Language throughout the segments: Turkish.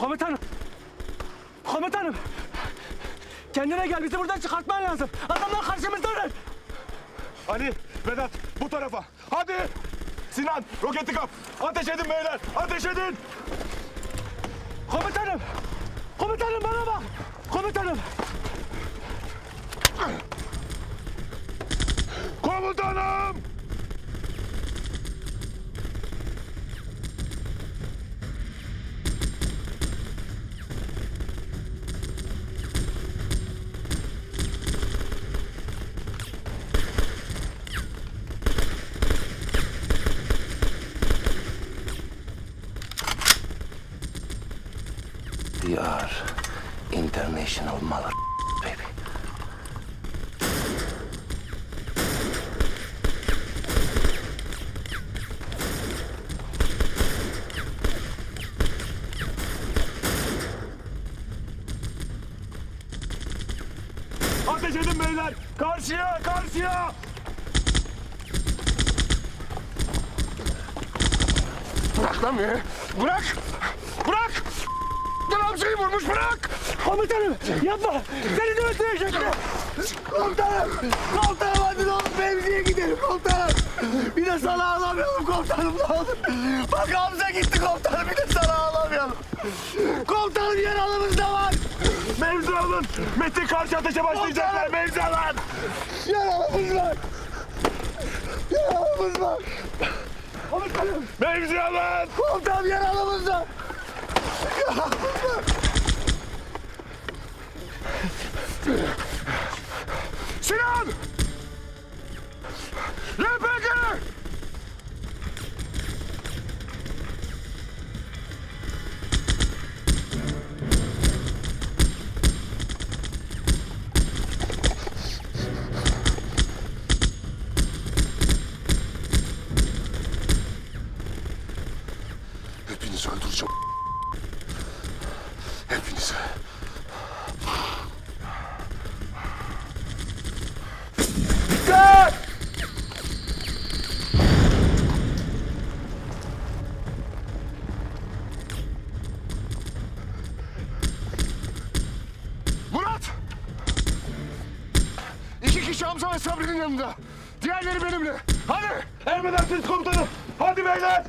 Komutanım. Komutanım. Kendine gel bizi buradan çıkartman lazım. Adamlar karşımızdalar. Ali, Vedat bu tarafa. Hadi. Sinan roketi kap. Ateş edin beyler. Ateş edin. Komutanım. Komutanım bana bak. Komutanım. Komutanım. Ateş edin beyler. Karşıya, karşıya. Bırak lan beni. Bırak. Bırak. Şeyi vurmuş bırak. Komutanım yapma. Seni de öldürecekler. Komutanım. Komutanım hadi ne olur mevziye gidelim komutanım. Bir de sana ağlamayalım komutanım ne olur. Bak Hamza gitti komutanım bir de sana ağlamayalım. Komutanım yaralımız da var. Mevzi alın. Metin karşı ateşe başlayacaklar. Mevzi alın. Yaralımız var. Yaralımız var. Komutanım. Mevzi alın. Komutanım yaralımız var. Sinan. Hamza ve Sabri'nin yanında. Diğerleri benimle. Hadi! Emredersiniz komutanım. Hadi beyler.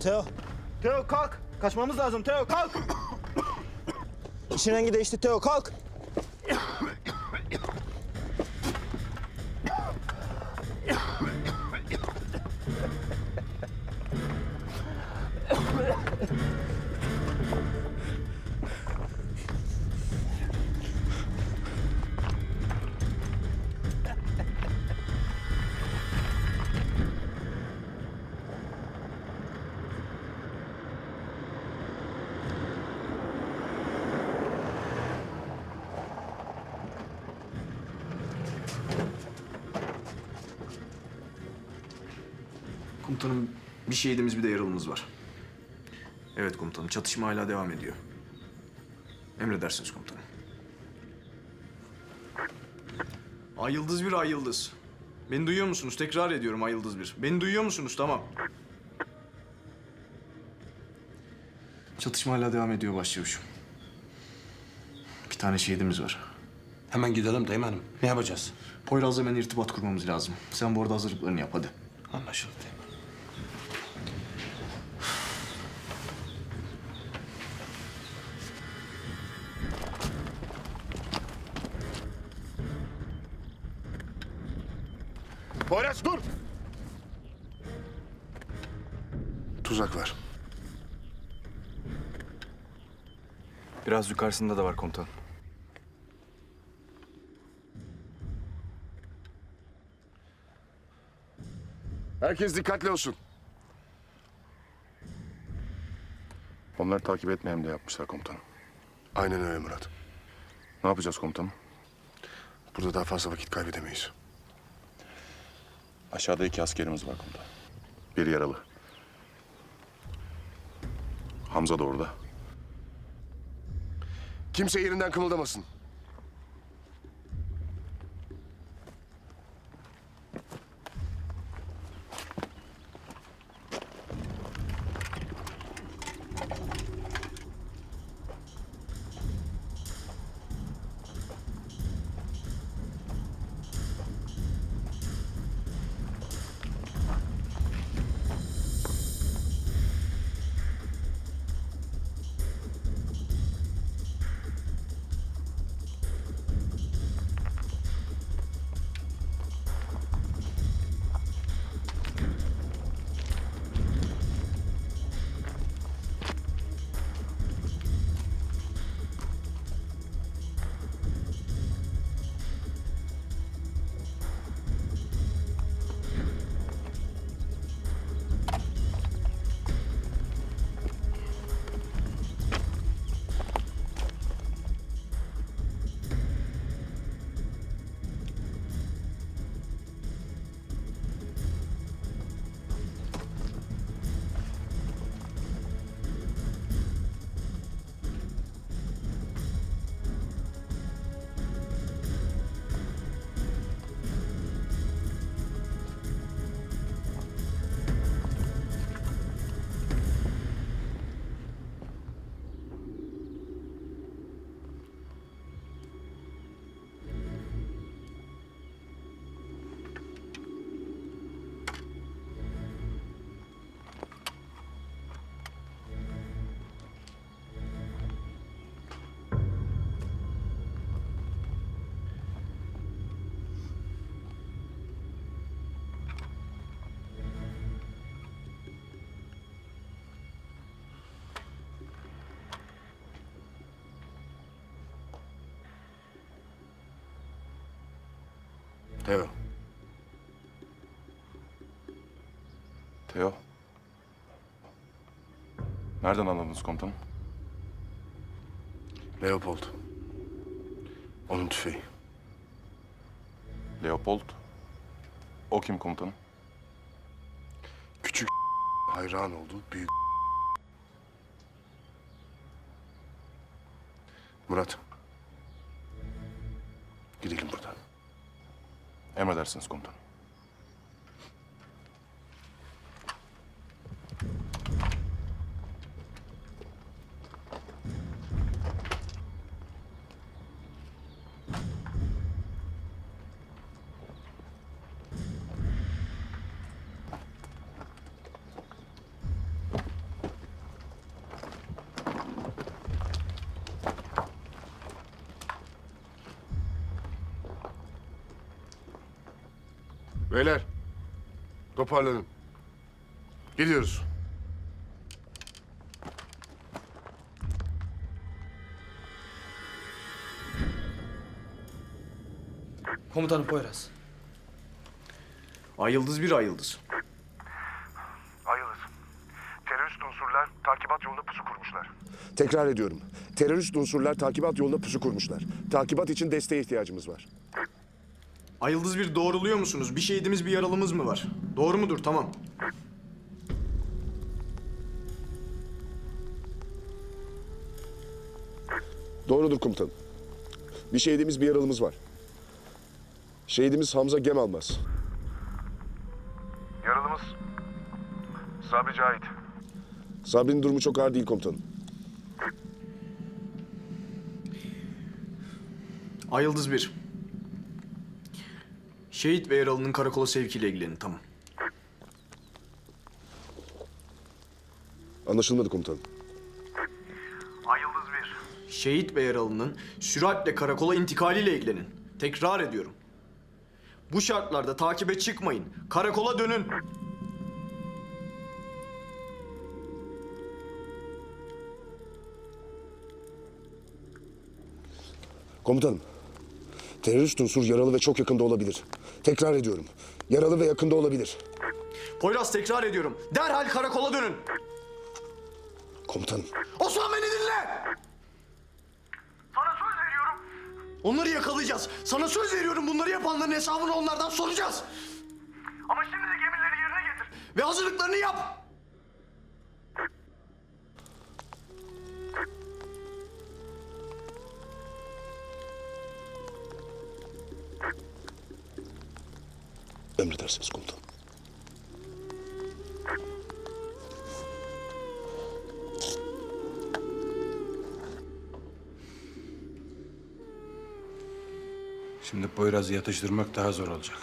Teo. Teo kalk. Kaçmamız lazım Teo kalk. İşin rengi değişti Teo kalk. Komutanım bir şehidimiz bir de yaralımız var. Evet komutanım çatışma hala devam ediyor. Emredersiniz komutanım. Ay Yıldız bir, Ay Yıldız. Beni duyuyor musunuz? Tekrar ediyorum Ay Yıldız bir. Beni duyuyor musunuz? Tamam. Çatışma hala devam ediyor başçavuşum. Bir tane şehidimiz var. Hemen gidelim Teğmen'im. Ne yapacağız? Poyraz'la hemen irtibat kurmamız lazım. Sen bu arada hazırlıklarını yap hadi. Anlaşıldı Teğmen. Poyraz dur! Tuzak var. Biraz yukarısında da var komutan. Herkes dikkatli olsun. Onları takip etmeyeyim de yapmışlar komutanım. Aynen öyle Murat. Ne yapacağız komutanım? Burada daha fazla vakit kaybedemeyiz. Aşağıda iki askerimiz var komutanım. Bir yaralı. Hamza da orada. Kimse yerinden kımıldamasın. Teo. Teo. Nereden anladınız komutanım? Leopold. Onun tüfeği. Leopold. O kim komutanım? Küçük hayran olduğu büyük Murat. Emredersiniz komutanım. Beyler. Toparlanın. Gidiyoruz. Komutanım Poyraz. Ay yıldız bir ay yıldız. Ayılır. Terörist unsurlar takibat yolunda pusu kurmuşlar. Tekrar ediyorum. Terörist unsurlar takibat yolunda pusu kurmuşlar. Takibat için desteğe ihtiyacımız var. Ay yıldız bir doğruluyor musunuz? Bir şehidimiz bir yaralımız mı var? Doğru mudur? Tamam. Doğrudur komutanım. Bir şehidimiz bir yaralımız var. Şehidimiz Hamza Gemalmaz. Yaralımız Sabri Cahit. Sabri'nin durumu çok ağır değil komutanım. Ay yıldız bir. Şehit ve yaralının karakola sevkiyle ilgilenin. Tamam. Anlaşılmadı komutanım. Ay Yıldız bir. Şehit ve yaralının süratle karakola intikaliyle ilgilenin. Tekrar ediyorum. Bu şartlarda takibe çıkmayın. Karakola dönün. Komutanım. Terörist unsur yaralı ve çok yakında olabilir. Tekrar ediyorum. Yaralı ve yakında olabilir. Poyraz tekrar ediyorum. Derhal karakola dönün. Komutanım. Osman beni dinle. Sana söz veriyorum. Onları yakalayacağız. Sana söz veriyorum bunları yapanların hesabını onlardan soracağız. Ama ve hazırlıklarını yap. Emredersiniz komutanım. Şimdi Poyraz'ı yatıştırmak daha zor olacak.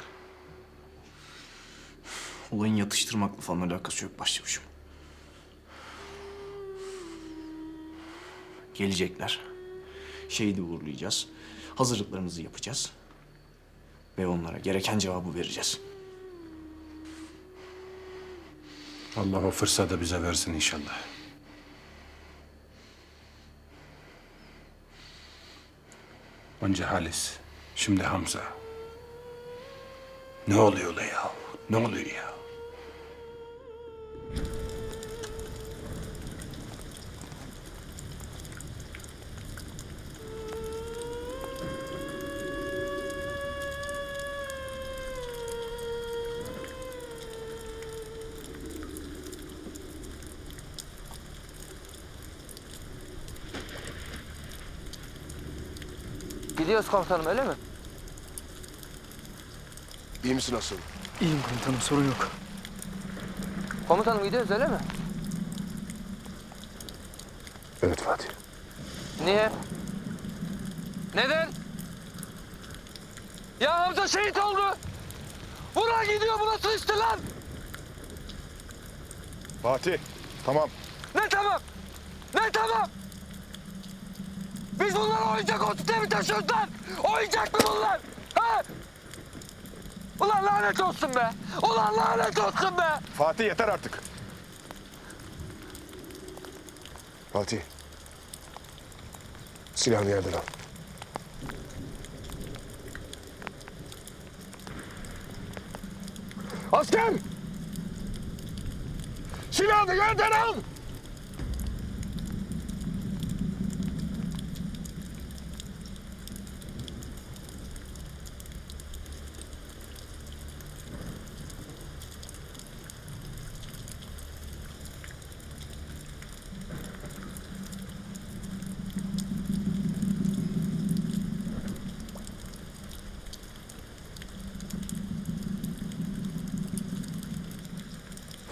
Olayın yatıştırmakla falan alakası yok başçavuşum. Gelecekler. Şehidi uğurlayacağız. Hazırlıklarımızı yapacağız. Ve onlara gereken cevabı vereceğiz. Allah o fırsatı bize versin inşallah. Önce Halis, şimdi Hamza. Ne oluyor la ya? Ne oluyor ya? Gidiyoruz komutanım öyle mi? İyi misin aslanım? İyiyim komutanım sorun yok. Komutanım gidiyoruz öyle mi? Evet Fatih. Niye? Neden? Ya Hamza şehit oldu. Buna gidiyor bu nasıl lan? Fatih, tamam. Ne tamam? Ne tamam? Biz bunları oyuncak otute mi taşıyoruz lan? Oyuncak mı bunlar? Ha? Ulan lanet olsun be! Ulan lanet olsun be! Fatih yeter artık. Fatih. Silahını yerden al. Asker! Silahını yerden al!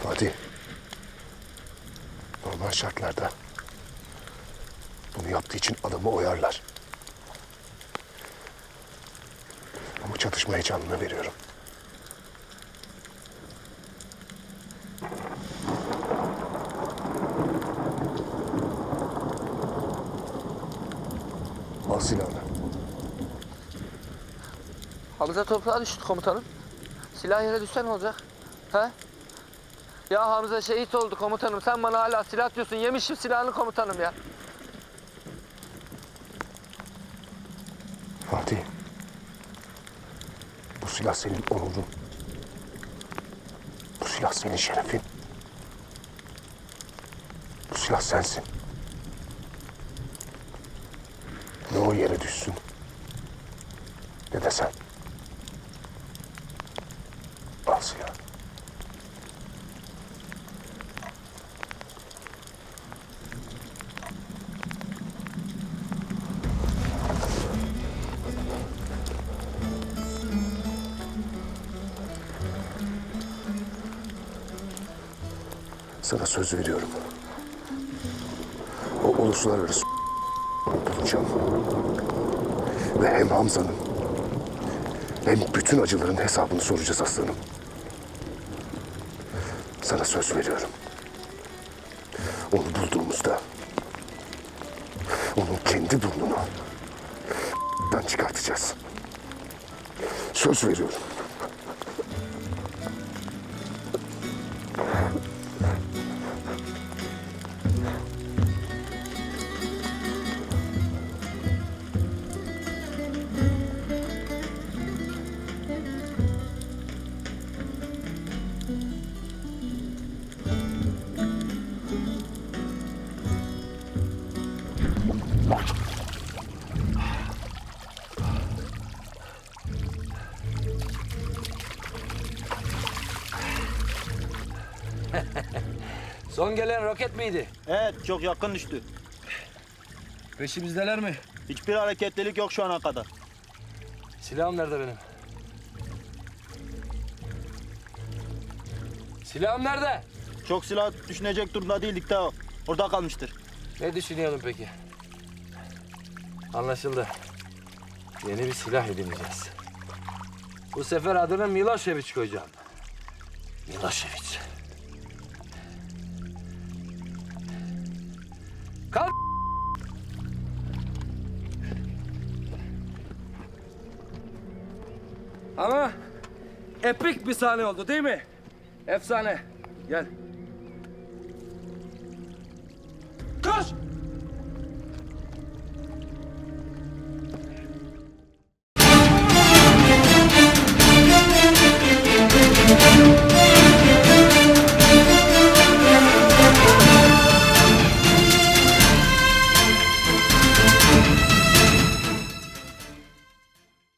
Fatih. Normal şartlarda bunu yaptığı için adamı oyarlar. Ama çatışmaya canını veriyorum. Al silahını. Hamza toprağa düştü komutanım. Silah yere düşse ne olacak? Ha? Ya Hamza şehit oldu komutanım. Sen bana hala silah diyorsun. Yemişim silahını komutanım ya. Fatih. Bu silah senin onurun. Bu silah senin şerefin. Bu silah sensin. Ne o yere düşsün. Ne de sen. Al silahı. Sana söz veriyorum. O uluslararası bulacağım. Ve hem Hamza'nın hem bütün acıların hesabını soracağız aslanım. Sana söz veriyorum. Onu bulduğumuzda onun kendi burnunu çıkartacağız. Söz veriyorum. Son gelen roket miydi? Evet çok yakın düştü. Peşimizdeler mi? Hiçbir hareketlilik yok şu ana kadar. Silahım nerede benim? Silahım nerede? Çok silah düşünecek durumda değildik Teo. Orada kalmıştır. Ne düşünüyordun peki? Anlaşıldı. Yeni bir silah edineceğiz. Bu sefer adını Milošević koyacağım. Milošević. Ama epik bir sahne oldu değil mi? Efsane. Gel.